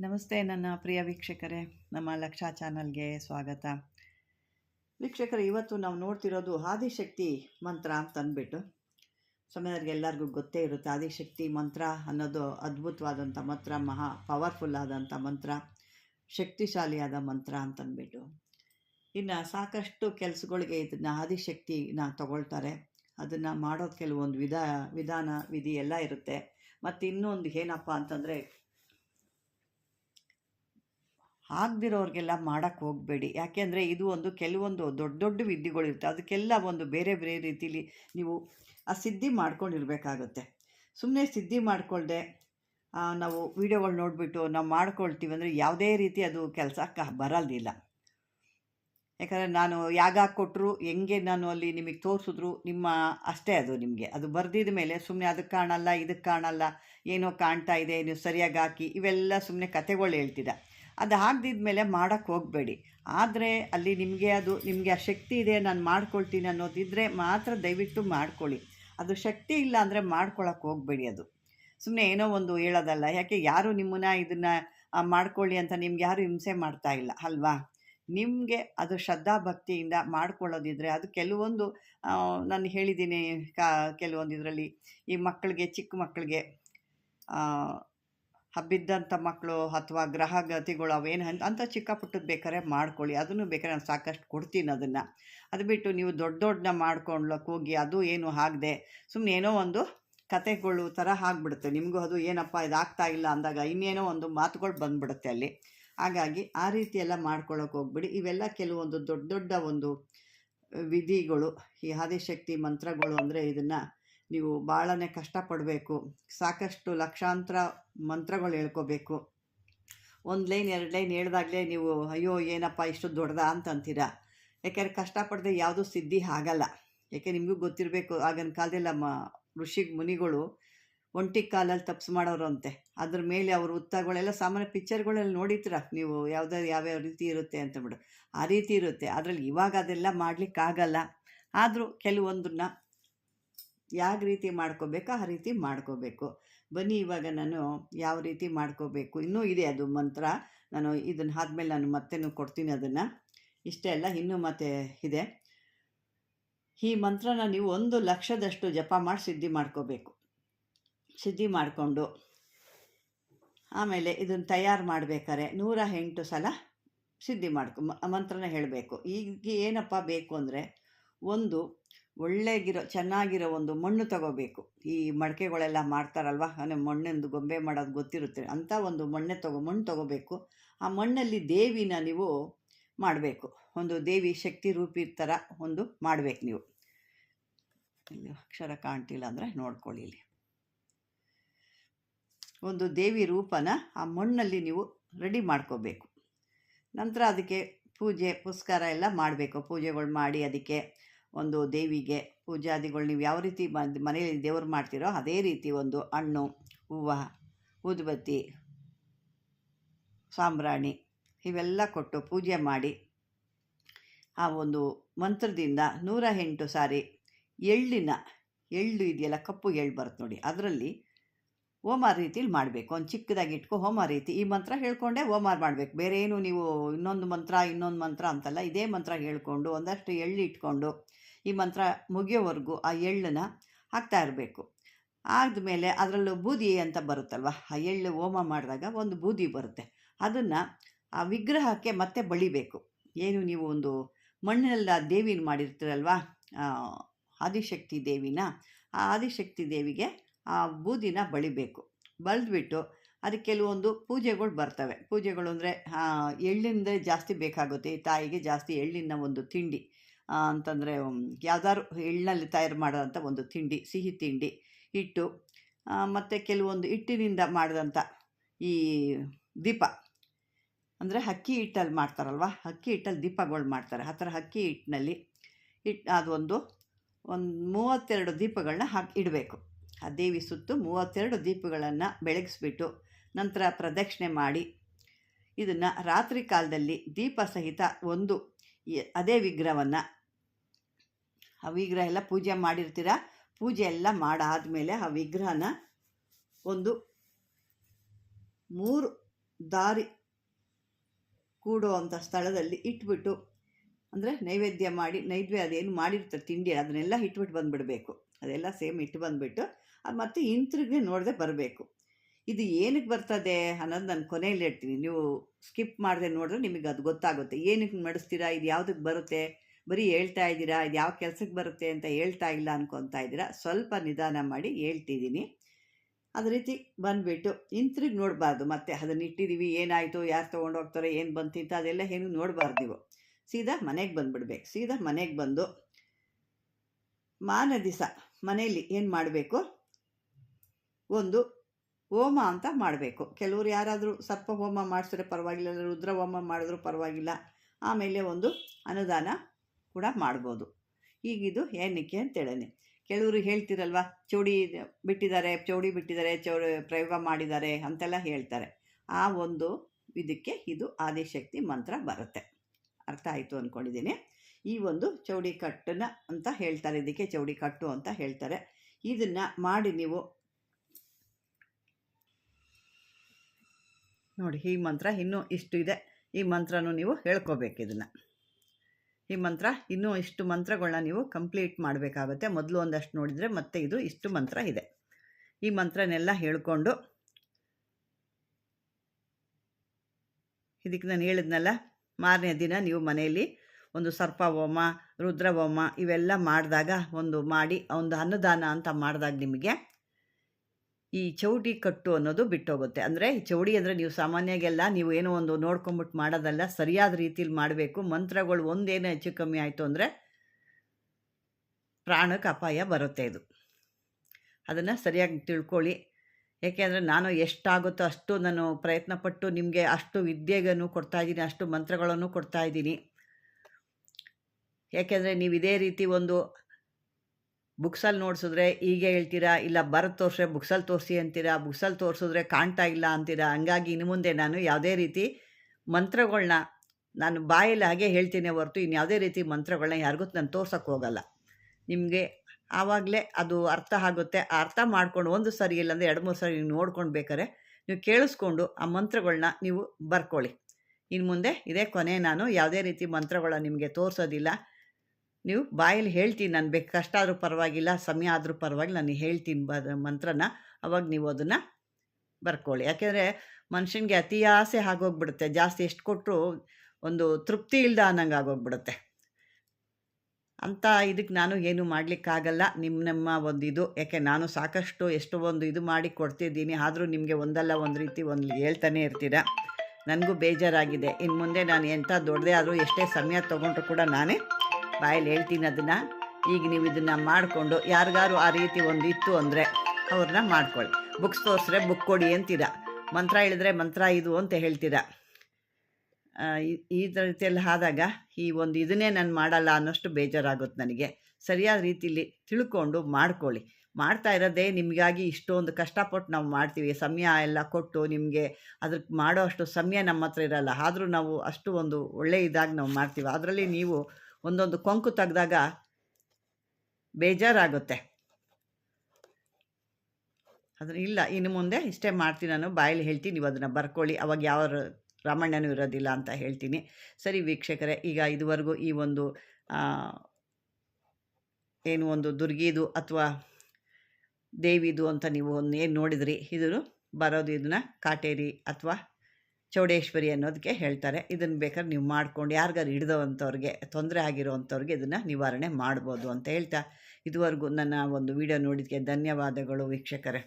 ನಮಸ್ತೆ ನನ್ನ ಪ್ರಿಯ ವೀಕ್ಷಕರೇ, ನಮ್ಮ ಲಕ್ಷಾ ಚಾನಲ್ಗೆ ಸ್ವಾಗತ. ವೀಕ್ಷಕರೇ, ಇವತ್ತು ನಾವು ನೋಡ್ತಿರೋದು ಆದಿಶಕ್ತಿ ಮಂತ್ರ ಅಂತ ಅಂದ್ಬಿಟ್ಟು. ಎಲ್ಲರಿಗೂ ಗೊತ್ತೇ ಇರುತ್ತೆ, ಆದಿಶಕ್ತಿ ಮಂತ್ರ ಅನ್ನೋದು ಅದ್ಭುತವಾದಂಥ ಮಂತ್ರ, ಮಹಾ ಪವರ್ಫುಲ್ ಆದಂಥ ಮಂತ್ರ, ಶಕ್ತಿಶಾಲಿಯಾದ ಮಂತ್ರ ಅಂತಂದ್ಬಿಟ್ಟು ಇನ್ನು ಸಾಕಷ್ಟು ಕೆಲಸಗಳಿಗೆ ಇದನ್ನು ಆದಿಶಕ್ತಿನ ತಗೊಳ್ತಾರೆ. ಅದನ್ನು ಮಾಡೋದು ಕೆಲವೊಂದು ವಿಧ ವಿಧಾನ ವಿಧಿ ಎಲ್ಲ ಇರುತ್ತೆ. ಮತ್ತು ಇನ್ನೊಂದು ಏನಪ್ಪ ಅಂತಂದರೆ ಆಗದಿರೋರಿಗೆಲ್ಲ ಮಾಡೋಕ್ಕೆ ಹೋಗಬೇಡಿ. ಯಾಕೆಂದರೆ ಇದು ಒಂದು ಕೆಲವೊಂದು ದೊಡ್ಡ ದೊಡ್ಡ ವಿದ್ಯೆಗಳಿರುತ್ತೆ. ಅದಕ್ಕೆಲ್ಲ ಒಂದು ಬೇರೆ ಬೇರೆ ರೀತಿಲಿ ನೀವು ಆ ಸಿದ್ಧಿ ಮಾಡ್ಕೊಂಡಿರಬೇಕಾಗುತ್ತೆ. ಸುಮ್ಮನೆ ಸಿದ್ಧಿ ಮಾಡಿಕೊಳ್ಳದೆ ನಾವು ವೀಡಿಯೋಗಳು ನೋಡಿಬಿಟ್ಟು ನಾವು ಮಾಡ್ಕೊಳ್ತೀವಿ ಅಂದರೆ ಯಾವುದೇ ರೀತಿ ಅದು ಕೆಲಸಕ್ಕೆ ಬರಲ್ದಿಲ್ಲ. ಯಾಕಂದರೆ ನಾನು ಯಾಗ ಕೊಟ್ಟರು ಹೆಂಗೆ ನಾನು ಅಲ್ಲಿ ನಿಮಗೆ ತೋರಿಸಿದ್ರು ನಿಮ್ಮ, ಅಷ್ಟೇ ಅದು ನಿಮಗೆ. ಅದು ಬರ್ದಿದ ಮೇಲೆ ಸುಮ್ಮನೆ ಅದಕ್ಕೆ ಕಾಣಲ್ಲ ಇದಕ್ಕೆ ಕಾಣಲ್ಲ, ಏನೋ ಕಾಣ್ತಾ ಇದೆ, ನೀವು ಸರಿಯಾಗಿ ಹಾಕಿ, ಇವೆಲ್ಲ ಸುಮ್ಮನೆ ಕತೆಗಳು ಹೇಳ್ತೀರ ಅದು ಹಾಕ್ದಿದ ಮೇಲೆ ಮಾಡೋಕ್ಕೆ ಹೋಗಬೇಡಿ. ಆದರೆ ಅಲ್ಲಿ ನಿಮಗೆ ಅದು, ನಿಮಗೆ ಆ ಶಕ್ತಿ ಇದೆ, ನಾನು ಮಾಡ್ಕೊಳ್ತೀನಿ ಅನ್ನೋದಿದ್ದರೆ ಮಾತ್ರ ದಯವಿಟ್ಟು ಮಾಡ್ಕೊಳ್ಳಿ. ಅದು ಶಕ್ತಿ ಇಲ್ಲ ಅಂದರೆ ಮಾಡ್ಕೊಳಕ್ಕೆ ಹೋಗಬೇಡಿ ಅದು. ಸುಮ್ಮನೆ ಏನೋ ಒಂದು ಹೇಳೋದಲ್ಲ, ಯಾಕೆ ಯಾರು ನಿಮ್ಮನ್ನು ಇದನ್ನು ಮಾಡ್ಕೊಳ್ಳಿ ಅಂತ ನಿಮ್ಗೆ ಯಾರು ಹಿಂಸೆ ಮಾಡ್ತಾ ಇಲ್ಲ, ಅಲ್ವಾ? ನಿಮಗೆ ಅದು ಶ್ರದ್ಧಾ ಭಕ್ತಿಯಿಂದ ಮಾಡ್ಕೊಳ್ಳೋದಿದ್ರೆ ಅದು ಕೆಲವೊಂದು ನಾನು ಹೇಳಿದ್ದೀನಿ, ಕಾ, ಕೆಲವೊಂದು ಇದರಲ್ಲಿ ಈ ಮಕ್ಕಳಿಗೆ, ಚಿಕ್ಕ ಮಕ್ಕಳಿಗೆ ಹಬ್ಬಿದ್ದಂಥ ಮಕ್ಕಳು ಅಥವಾ ಗ್ರಹ ಗತಿಗಳು ಅವೇನು ಅಂಥ ಚಿಕ್ಕ ಪುಟ್ಟದ್ದು ಬೇಕಾದ್ರೆ ಮಾಡ್ಕೊಳ್ಳಿ. ಅದನ್ನು ಬೇಕಾದ್ರೆ ನಾನು ಸಾಕಷ್ಟು ಕೊಡ್ತೀನಿ ಅದನ್ನು. ಅದು ಬಿಟ್ಟು ನೀವು ದೊಡ್ಡ ದೊಡ್ಡನ್ನ ಮಾಡ್ಕೊಳ್ಳೋಕೆ ಹೋಗಿ ಅದು ಏನು ಆಗದೆ ಸುಮ್ಮನೆ ಏನೋ ಒಂದು ಕತೆಗಳು ಥರ ಆಗಿಬಿಡುತ್ತೆ. ನಿಮಗೂ ಅದು ಏನಪ್ಪ ಇದಾಗ್ತಾ ಇಲ್ಲ ಅಂದಾಗ ಇನ್ನೇನೋ ಒಂದು ಮಾತುಗಳು ಬಂದ್ಬಿಡುತ್ತೆ ಅಲ್ಲಿ. ಹಾಗಾಗಿ ಆ ರೀತಿ ಎಲ್ಲ ಮಾಡ್ಕೊಳ್ಳೋಕೆ ಹೋಗ್ಬಿಡಿ. ಇವೆಲ್ಲ ಕೆಲವೊಂದು ದೊಡ್ಡ ದೊಡ್ಡ ಒಂದು ವಿಧಿಗಳು, ಈ ಆದಿಶಕ್ತಿ ಮಂತ್ರಗಳು ಅಂದರೆ ಇದನ್ನು ನೀವು ಭಾಳನೇ ಕಷ್ಟಪಡಬೇಕು. ಸಾಕಷ್ಟು ಲಕ್ಷಾಂತರ ಮಂತ್ರಗಳು ಹೇಳ್ಕೋಬೇಕು. ಒಂದು ಲೈನ್, ಎರಡು ಲೈನ್ ಹೇಳ್ದಾಗಲೇ ನೀವು, ಅಯ್ಯೋ, ಏನಪ್ಪ ಇಷ್ಟು ದೊಡ್ಡದ? ಅಂತ ಅಂತೀರ. ಯಾಕೆಂದ್ರೆ ಕಷ್ಟಪಡದೆ ಯಾವುದೂ ಸಿದ್ಧಿ ಆಗಲ್ಲ. ಯಾಕೆ ನಿಮಗೂ ಗೊತ್ತಿರಬೇಕು, ಆಗಿನ ಕಾಲದಲ್ಲಿ ನಮ್ಮ ಋಷಿ ಮುನಿಗಳು ಒಂಟಿ ಕಾಲಲ್ಲಿ ತಪ್ಸು ಮಾಡೋರು ಅಂತೆ ಅದ್ರ ಮೇಲೆ ಅವ್ರ ಉತ್ತಗಳೆಲ್ಲ ಸಾಮಾನ್ಯ ಪಿಕ್ಚರ್ಗಳಲ್ಲಿ ನೋಡಿತ್ರ ನೀವು, ಯಾವುದೇ ಯಾವ್ಯಾವ ರೀತಿ ಇರುತ್ತೆ ಅಂತ ಬಿಡು. ಆ ರೀತಿ ಇರುತ್ತೆ. ಅದರಲ್ಲಿ ಇವಾಗ ಅದೆಲ್ಲ ಮಾಡಲಿಕ್ಕಾಗಲ್ಲ ಆದರೂ ಕೆಲವೊಂದನ್ನ ಯಾವ ರೀತಿ ಮಾಡ್ಕೋಬೇಕೋ ಆ ರೀತಿ ಮಾಡ್ಕೋಬೇಕು. ಬನ್ನಿ ಇವಾಗ ನಾನು ಯಾವ ರೀತಿ ಮಾಡ್ಕೋಬೇಕು. ಇನ್ನೂ ಇದೆ ಅದು ಮಂತ್ರ. ನಾನು ಇದನ್ನು ಆದಮೇಲೆ ನಾನು ಮತ್ತೆನೂ ಕೊಡ್ತೀನಿ ಅದನ್ನು. ಇಷ್ಟೇ ಅಲ್ಲ, ಇನ್ನೂ ಮತ್ತೆ ಇದೆ. ಈ ಮಂತ್ರನ ನೀವು ಒಂದು ಲಕ್ಷದಷ್ಟು ಜಪ ಮಾಡಿ ಸಿದ್ಧಿ ಮಾಡ್ಕೋಬೇಕು. ಸಿದ್ಧಿ ಮಾಡಿಕೊಂಡು ಆಮೇಲೆ ಇದನ್ನು ತಯಾರು ಮಾಡಬೇಕಾದ್ರೆ ನೂರ ಎಂಟು ಸಲ ಸಿದ್ಧಿ ಮಾಡ್ಕೊ ಮಂತ್ರನ ಹೇಳಬೇಕು. ಈಗ ಏನಪ್ಪ ಬೇಕು ಅಂದರೆ ಒಂದು ಒಳ್ಳೆಗಿರೋ, ಚೆನ್ನಾಗಿರೋ ಒಂದು ಮಣ್ಣು ತಗೋಬೇಕು. ಈ ಮಡಕೆಗಳೆಲ್ಲ ಮಾಡ್ತಾರಲ್ವ? ಅಂದರೆ ಮಣ್ಣಿಂದು ಗೊಂಬೆ ಮಾಡೋದು ಗೊತ್ತಿರುತ್ತೆ. ಅಂಥ ಒಂದು ಮಣ್ಣೆ ತಗೋ, ಮಣ್ಣು ತಗೋಬೇಕು. ಆ ಮಣ್ಣಲ್ಲಿ ದೇವಿನ ನೀವು ಮಾಡಬೇಕು. ಒಂದು ದೇವಿ ಶಕ್ತಿ ರೂಪಿ ಥರ ಒಂದು ಮಾಡಬೇಕು ನೀವು. ಇಲ್ಲಿ ಅಕ್ಷರ ಕಾಣ್ತಿಲ್ಲ ಅಂದರೆ ನೋಡ್ಕೊಳ್ಳಿ ಒಂದು ದೇವಿ ರೂಪನ ಆ ಮಣ್ಣಲ್ಲಿ ನೀವು ರೆಡಿ ಮಾಡ್ಕೋಬೇಕು. ನಂತರ ಅದಕ್ಕೆ ಪೂಜೆ ಪುಸ್ಕಾರ ಎಲ್ಲ ಮಾಡಬೇಕು. ಪೂಜೆಗಳು ಮಾಡಿ ಅದಕ್ಕೆ ಒಂದು ದೇವಿಗೆ ಪೂಜಾದಿಗಳು ನೀವು ಯಾವ ರೀತಿ ಮನೆಯಲ್ಲಿ ದೇವರು ಮಾಡ್ತೀರೋ ಅದೇ ರೀತಿ ಒಂದು ಹಣ್ಣು, ಹೂವು, ಊದುಬತ್ತಿ, ಸಾಂಬ್ರಾಣಿ ಇವೆಲ್ಲ ಕೊಟ್ಟು ಪೂಜೆ ಮಾಡಿ ಆ ಒಂದು ಮಂತ್ರದಿಂದ ನೂರ ಎಂಟು ಸಾರಿ ಎಳ್ಳಿನ, ಎಳ್ಳು ಇದೆಯಲ್ಲ ಕಪ್ಪು ಎಳ್ಳು ಬರುತ್ತೆ ನೋಡಿ ಅದರಲ್ಲಿ ಹೋಮ ರೀತಿಲಿ ಮಾಡಬೇಕು. ಒಂದು ಚಿಕ್ಕದಾಗಿ ಇಟ್ಕೊ ಹೋಮ ರೀತಿ. ಈ ಮಂತ್ರ ಹೇಳ್ಕೊಂಡೇ ಹೋಮ ಮಾಡಬೇಕು. ಬೇರೆ ಏನು ನೀವು ಇನ್ನೊಂದು ಮಂತ್ರ ಇನ್ನೊಂದು ಮಂತ್ರ ಅಂತಲ್ಲ, ಇದೇ ಮಂತ್ರ ಹೇಳ್ಕೊಂಡು ಒಂದಷ್ಟು ಎಳ್ಳು ಇಟ್ಕೊಂಡು ಈ ಮಂತ್ರ ಮುಗಿಯೋವರೆಗೂ ಆ ಎಳ್ಳನ್ನು ಹಾಕ್ತಾ ಇರಬೇಕು. ಆದಮೇಲೆ ಅದರಲ್ಲೂ ಬೂದಿ ಅಂತ ಬರುತ್ತಲ್ವ? ಆ ಎಳ್ಳು ಹೋಮ ಮಾಡಿದಾಗ ಒಂದು ಬೂದಿ ಬರುತ್ತೆ. ಅದನ್ನು ಆ ವಿಗ್ರಹಕ್ಕೆ ಮತ್ತೆ ಬಳಿಬೇಕು. ಏನು ನೀವು ಒಂದು ಮಣ್ಣಿನಲ್ಲಿ ಆ ದೇವಿನ ಮಾಡಿರ್ತೀರಲ್ವ? ಆದಿಶಕ್ತಿ ದೇವಿನ, ಆ ಆದಿಶಕ್ತಿ ದೇವಿಗೆ ಆ ಬೂದಿನ ಬಳಿಬೇಕು. ಬಳಿದ್ಬಿಟ್ಟು ಅದಕ್ಕೆ ಕೆಲವೊಂದು ಪೂಜೆಗಳು ಬರ್ತವೆ. ಪೂಜೆಗಳು ಅಂದರೆ ಎಳ್ಳಿಂದ ಜಾಸ್ತಿ ಬೇಕಾಗುತ್ತೆ. ತಾಯಿಗೆ ಜಾಸ್ತಿ ಎಳ್ಳಿನ ಒಂದು ತಿಂಡಿ. ಅಂತಂದರೆ ಯಾವ್ದಾದ್ರು ಎಳ್ಳಿನಲ್ಲಿ ತಯಾರು ಮಾಡಿದಂಥ ಒಂದು ತಿಂಡಿ, ಸಿಹಿ ತಿಂಡಿ ಹಿಟ್ಟು ಮತ್ತು ಕೆಲವೊಂದು ಹಿಟ್ಟಿನಿಂದ ಮಾಡಿದಂಥ ಈ ದೀಪ. ಅಂದರೆ ಅಕ್ಕಿ ಹಿಟ್ಟಲ್ಲಿ ಮಾಡ್ತಾರಲ್ವ? ಅಕ್ಕಿ ಹಿಟ್ಟಲ್ಲಿ ದೀಪಗಳು ಮಾಡ್ತಾರೆ. ಆ ಥರ ಅಕ್ಕಿ ಹಿಟ್ಟಿನಲ್ಲಿ ಹಿಟ್ಟು ಅದೊಂದು ಒಂದು ಮೂವತ್ತೆರಡು ದೀಪಗಳನ್ನ ಹಾಕಿ, ಇಡಬೇಕು. ಆ ದೇವಿ ಸುತ್ತು ಮೂವತ್ತೆರಡು ದೀಪಗಳನ್ನು ಬೆಳಗಿಸ್ಬಿಟ್ಟು ನಂತರ ಪ್ರದಕ್ಷಿಣೆ ಮಾಡಿ ಇದನ್ನು ರಾತ್ರಿ ಕಾಲದಲ್ಲಿ ದೀಪ ಸಹಿತ ಒಂದು ಅದೇ ವಿಗ್ರಹವನ್ನು ಆ ವಿಗ್ರಹ ಎಲ್ಲ ಪೂಜೆ ಮಾಡಿರ್ತೀರ? ಪೂಜೆ ಎಲ್ಲ ಮಾಡಾದಮೇಲೆ ಆ ವಿಗ್ರಹನ ಒಂದು ಮೂರು ದಾರಿ ಕೂಡುವಂಥ ಸ್ಥಳದಲ್ಲಿ ಇಟ್ಬಿಟ್ಟು, ಅಂದರೆ ನೈವೇದ್ಯ ಮಾಡಿ, ನೈವೇದ್ಯ ಅದೇನು ಮಾಡಿರ್ತಾರೆ ತಿಂಡಿ, ಅದನ್ನೆಲ್ಲ ಇಟ್ಬಿಟ್ಟು ಬಂದುಬಿಡಬೇಕು. ಅದೆಲ್ಲ ಸೇಮ್ ಇಟ್ಟು ಬಂದುಬಿಟ್ಟು, ಅದು ಮತ್ತೆ ಹಿಂತಿರುಗಿ ನೋಡದೆ ಬರಬೇಕು. ಇದು ಏನಕ್ಕೆ ಬರ್ತದೆ ಅನ್ನೋದು ನಾನು ಕೊನೆಯಲ್ಲಿ ಹೇಳ್ತೀನಿ. ನೀವು ಸ್ಕಿಪ್ ಮಾಡದೆ ನೋಡಿದ್ರೆ ನಿಮಗೆ ಅದು ಗೊತ್ತಾಗುತ್ತೆ. ಏನಕ್ಕೆ ನಡೆಸ್ತೀರಾ? ಇದು ಯಾವುದಕ್ಕೆ ಬರುತ್ತೆ? ಬರೀ ಹೇಳ್ತಾ ಇದ್ದೀರಾ, ಇದು ಯಾವ ಕೆಲಸಕ್ಕೆ ಬರುತ್ತೆ ಅಂತ ಹೇಳ್ತಾ ಇಲ್ಲ ಅನ್ಕೊತಾ ಇದ್ದೀರಾ, ಸ್ವಲ್ಪ ನಿಧಾನ ಮಾಡಿ ಹೇಳ್ತಿದ್ದೀನಿ. ಅದೇ ರೀತಿ ಬಂದುಬಿಟ್ಟು ಹಿಂತಿರುಗಿ ನೋಡಬಾರ್ದು, ಮತ್ತೆ ಅದನ್ನ ಇಟ್ಟಿದ್ದೀವಿ, ಏನಾಯಿತು, ಯಾರು ತೊಗೊಂಡು ಹೋಗ್ತಾರೆ, ಏನು ಬಂತಿಂತ ಅದೆಲ್ಲ ಏನು ನೋಡಬಾರ್ದು ನೀವು. ಸೀದಾ ಮನೆಗೆ ಬಂದುಬಿಡ್ಬೇಕು, ಸೀದಾ ಮನೆಗೆ ಬಂದು ಮಾನ ದಿವಸ ಮನೆಯಲ್ಲಿ ಏನು ಮಾಡಬೇಕು? ಒಂದು ಹೋಮ ಅಂತ ಮಾಡಬೇಕು. ಕೆಲವರು ಯಾರಾದರೂ ಸರ್ಪ ಹೋಮ ಮಾಡಿಸಿದ್ರೆ ಪರವಾಗಿಲ್ಲ ರುದ್ರ ಹೋಮ ಮಾಡಿದ್ರೂ ಪರವಾಗಿಲ್ಲ. ಆಮೇಲೆ ಒಂದು ಅನುದಾನ ಕೂಡ ಮಾಡ್ಬೋದು. ಈಗಿದು ಏನಕ್ಕೆ ಅಂತೇಳನೆ. ಕೆಲವರು ಹೇಳ್ತಿರಲ್ವ, ಚೌಡಿ ಬಿಟ್ಟಿದ್ದಾರೆ ಚೌಡಿ ಬಿಟ್ಟಿದ್ದಾರೆ ಚೌಡಿ ಪ್ರಯೋಗ ಮಾಡಿದ್ದಾರೆ ಅಂತೆಲ್ಲ ಹೇಳ್ತಾರೆ. ಆ ಒಂದು ಇದಕ್ಕೆ ಇದು ಆದಿಶಕ್ತಿ ಮಂತ್ರ ಬರುತ್ತೆ. ಅರ್ಥ ಆಯಿತು ಅಂದ್ಕೊಂಡಿದ್ದೀನಿ ಈ ಒಂದು ಚೌಡಿ ಕಟ್ಟನ್ನ ಅಂತ ಹೇಳ್ತಾರೆ, ಇದಕ್ಕೆ ಚೌಡಿ ಕಟ್ಟು ಅಂತ ಹೇಳ್ತಾರೆ. ಇದನ್ನು ಮಾಡಿ ನೀವು ನೋಡಿ, ಈ ಮಂತ್ರ ಇನ್ನೂ ಇಷ್ಟು ಇದೆ. ಈ ಮಂತ್ರನೂ ನೀವು ಹೇಳ್ಕೋಬೇಕು ಇದನ್ನು. ಈ ಮಂತ್ರ ಇನ್ನೂ ಇಷ್ಟು ಮಂತ್ರಗಳನ್ನ ನೀವು ಕಂಪ್ಲೀಟ್ ಮಾಡಬೇಕಾಗುತ್ತೆ. ಮೊದಲು ಒಂದಷ್ಟು ನೋಡಿದರೆ ಮತ್ತೆ ಇದು ಇಷ್ಟು ಮಂತ್ರ ಇದೆ. ಈ ಮಂತ್ರನೆಲ್ಲ ಹೇಳ್ಕೊಂಡು ಇದಕ್ಕೆ ನಾನು ಹೇಳಿದ್ನಲ್ಲ, ಮಾರನೇ ದಿನ ನೀವು ಮನೆಯಲ್ಲಿ ಒಂದು ಸರ್ಪ ಹೋಮ ರುದ್ರ ಹೋಮ ಇವೆಲ್ಲ ಮಾಡಿದಾಗ ಒಂದು ಮಾಡಿ, ಒಂದು ಅನ್ನದಾನ ಅಂತ ಮಾಡಿದಾಗ ನಿಮಗೆ ಈ ಚೌಡಿ ಕಟ್ಟು ಅನ್ನೋದು ಬಿಟ್ಟೋಗುತ್ತೆ. ಅಂದರೆ ಚೌಡಿ ಅಂದರೆ ನೀವು ಸಾಮಾನ್ಯಾಗೆಲ್ಲ ನೀವು ಏನೋ ಒಂದು ನೋಡ್ಕೊಂಬಿಟ್ಟು ಮಾಡೋದಲ್ಲ, ಸರಿಯಾದ ರೀತಿಲಿ ಮಾಡಬೇಕು. ಮಂತ್ರಗಳು ಒಂದೇನು ಹೆಚ್ಚು ಕಮ್ಮಿ ಆಯಿತು ಅಂದರೆ ಪ್ರಾಣಕ್ಕೆ ಅಪಾಯ ಬರುತ್ತೆ ಇದು. ಅದನ್ನು ಸರಿಯಾಗಿ ತಿಳ್ಕೊಳ್ಳಿ. ಏಕೆಂದರೆ ನಾನು ಎಷ್ಟಾಗುತ್ತೋ ಅಷ್ಟು ನಾನು ಪ್ರಯತ್ನಪಟ್ಟು ನಿಮಗೆ ಅಷ್ಟು ವಿದ್ಯೆಗೂ ಕೊಡ್ತಾ ಇದ್ದೀನಿ, ಅಷ್ಟು ಮಂತ್ರಗಳನ್ನು ಕೊಡ್ತಾಯಿದ್ದೀನಿ ಯಾಕೆಂದರೆ ನೀವು ಇದೇ ರೀತಿ ಒಂದು ಬುಕ್ಸಲ್ಲಿ ನೋಡಿಸಿದ್ರೆ ಹೀಗೆ ಹೇಳ್ತೀರಾ, ಇಲ್ಲ ಬರೆದು ತೋರಿಸ್ರೆ ಬುಕ್ಸಲ್ಲಿ ತೋರಿಸಿ ಅಂತೀರಾ, ಬುಕ್ಸಲ್ಲಿ ತೋರಿಸಿದ್ರೆ ಕಾಣ್ತಾ ಇಲ್ಲ ಅಂತೀರಾ, ಹಂಗಾಗಿ ಇನ್ನು ಮುಂದೆ ನಾನು ಯಾವುದೇ ರೀತಿ ಮಂತ್ರಗಳನ್ನ ನಾನು ಬಾಯಲ್ಲಿ ಹಾಗೆ ಹೇಳ್ತೀನಿ ಹೊರತು ಇನ್ನು ಯಾವುದೇ ರೀತಿ ಮಂತ್ರಗಳನ್ನ ಯಾರಿಗೂ ನಾನು ತೋರ್ಸೋಕ್ಕೆ ಹೋಗಲ್ಲ. ನಿಮಗೆ ಆವಾಗಲೇ ಅದು ಅರ್ಥ ಆಗುತ್ತೆ. ಅರ್ಥ ಮಾಡ್ಕೊಂಡು ಒಂದು ಸರಿ ಇಲ್ಲಾಂದರೆ ಎರಡು ಮೂರು ಸರಿ ನೀವು ನೋಡ್ಕೊಂಡು ಬೇಕಾದ್ರೆ ನೀವು ಕೇಳಿಸ್ಕೊಂಡು ಆ ಮಂತ್ರಗಳನ್ನ ನೀವು ಬರ್ಕೊಳ್ಳಿ. ಇನ್ನು ಮುಂದೆ ಇದೇ ಕೊನೆ ನಾನು ಯಾವುದೇ ರೀತಿ ಮಂತ್ರಗಳನ್ನ ನಿಮಗೆ ತೋರಿಸೋದಿಲ್ಲ. ನೀವು ಬಾಯಲ್ಲಿ ಹೇಳ್ತೀನಿ, ನಾನು ಬೇಕು, ಕಷ್ಟ ಆದರೂ ಪರವಾಗಿಲ್ಲ, ಸಮಯ ಆದರೂ ಪರವಾಗಿಲ್ಲ, ನಾನು ಹೇಳ್ತೀನಿ ಬ, ಮಂತ್ರನ, ಅವಾಗ ನೀವು ಅದನ್ನು ಬರ್ಕೊಳ್ಳಿ. ಯಾಕೆಂದರೆ ಮನುಷ್ಯನಿಗೆ ಅತಿ ಆಸೆ ಆಗೋಗ್ಬಿಡುತ್ತೆ, ಜಾಸ್ತಿ ಎಷ್ಟು ಕೊಟ್ಟರು ಒಂದು ತೃಪ್ತಿ ಇಲ್ಲದ ಅನ್ನಂಗೆ ಆಗೋಗ್ಬಿಡುತ್ತೆ. ಅಂತ ಇದಕ್ಕೆ ನಾನು ಏನು ಮಾಡಲಿಕ್ಕಾಗಲ್ಲ, ನಿಮ್ಮ, ನಮ್ಮ ಒಂದು ಇದು ಯಾಕೆ ನಾನು ಸಾಕಷ್ಟು ಎಷ್ಟು ಒಂದು ಇದು ಮಾಡಿ ಕೊಡ್ತಿದ್ದೀನಿ, ಆದರೂ ನಿಮಗೆ ಒಂದಲ್ಲ, ಒಂದು ರೀತಿ ಒಂದು ಹೇಳ್ತಾನೆ ಇರ್ತೀರ? ನನಗೂ ಬೇಜಾರಾಗಿದೆ. ಇನ್ನು ಮುಂದೆ ನಾನು ಎಂಥ ದೊಡ್ಡದೇ ಆದರೂ ಎಷ್ಟೇ ಸಮಯ ತೊಗೊಂಡ್ರು ಕೂಡ ನಾನೇ ಬಾಯಲ್ಲಿ ಹೇಳ್ತೀನಿ ಅದನ್ನು. ಈಗ ನೀವು ಇದನ್ನು ಮಾಡಿಕೊಂಡು ಯಾರಿಗಾರು ಆ ರೀತಿ ಒಂದು ಇತ್ತು ಅಂದರೆ ಅವ್ರನ್ನ ಮಾಡ್ಕೊಳ್ಳಿ. ಬುಕ್ಸ್ ತೋರಿಸ್ರೆ ಬುಕ್ ಕೊಡಿ ಅಂತೀರ? ಮಂತ್ರ ಹೇಳಿದ್ರೆ ಮಂತ್ರ ಇದು ಅಂತ ಹೇಳ್ತೀರ? ಈ ರೀತಿಯಲ್ಲಿ ಆದಾಗ ಈ ಒಂದು ಇದನ್ನೇ ನಾನು ಮಾಡಲ್ಲ ಅನ್ನೋಷ್ಟು ಬೇಜಾರಾಗುತ್ತೆ ನನಗೆ. ಸರಿಯಾದ ರೀತಿಯಲ್ಲಿ ತಿಳ್ಕೊಂಡು ಮಾಡ್ಕೊಳ್ಳಿ. ಮಾಡ್ತಾ ಇರೋದೇ ನಿಮಗಾಗಿ ಇಷ್ಟೊಂದು ಕಷ್ಟಪಟ್ಟು ನಾವು ಮಾಡ್ತೀವಿ. ಸಮಯ ಎಲ್ಲ ಕೊಟ್ಟು ನಿಮಗೆ ಅದಕ್ಕೆ ಮಾಡೋ ಅಷ್ಟು ಸಮಯ ನಮ್ಮ ಹತ್ರ ಇರಲ್ಲ. ಆದರೂ ನಾವು ಅಷ್ಟು ಒಂದು ಒಳ್ಳೆಯ ಇದಾಗಿ ನಾವು ಮಾಡ್ತೀವಿ. ಅದರಲ್ಲಿ ನೀವು ಒಂದೊಂದು ಕೊಂಕು ತೆಗೆದಾಗ ಬೇಜಾರಾಗುತ್ತೆ. ಆದರೆ ಇಲ್ಲ, ಇನ್ನು ಮುಂದೆ ಇಷ್ಟೇ ಮಾಡ್ತೀನಿ ನಾನು. ಬಾಯಲ್ಲಿ ಹೇಳ್ತೀನಿ, ನೀವು ಅದನ್ನು ಬರ್ಕೊಳ್ಳಿ. ಅವಾಗ ಯಾವ ರಾಮಣ್ಣನೂ ಇರೋದಿಲ್ಲ ಅಂತ ಹೇಳ್ತೀನಿ. ಸರಿ ವೀಕ್ಷಕರೇ, ಈಗ ಇದುವರೆಗೂ ಈ ಒಂದು ಏನು ಒಂದು ದುರ್ಗಿದು ಅಥವಾ ದೇವಿದು ಅಂತ ನೀವು ಒಂದು ಏನು ನೋಡಿದ್ರಿ? ಇದನ್ನು ಬರೋದು ಇದನ್ನ ಕಾಟೇರಿ ಅಥವಾ ಚೌಡೇಶ್ವರಿ ಅನ್ನೋದಕ್ಕೆ ಹೇಳ್ತಾರೆ. ಇದನ್ನು ಬೇಕಾದ್ರೆ ನೀವು ಮಾಡ್ಕೊಂಡು ಯಾರಿಗಾರು ಹಿಡ್ದವಂಥವ್ರಿಗೆ ತೊಂದರೆ ಆಗಿರೋವಂಥವ್ರಿಗೆ ಇದನ್ನು ನಿವಾರಣೆ ಮಾಡ್ಬೋದು ಅಂತ ಹೇಳ್ತಾ ಇದುವರೆಗೂ ನನ್ನ ಒಂದು ವಿಡಿಯೋ ನೋಡಿದ್ದಕ್ಕೆ ಧನ್ಯವಾದಗಳು ವೀಕ್ಷಕರೇ.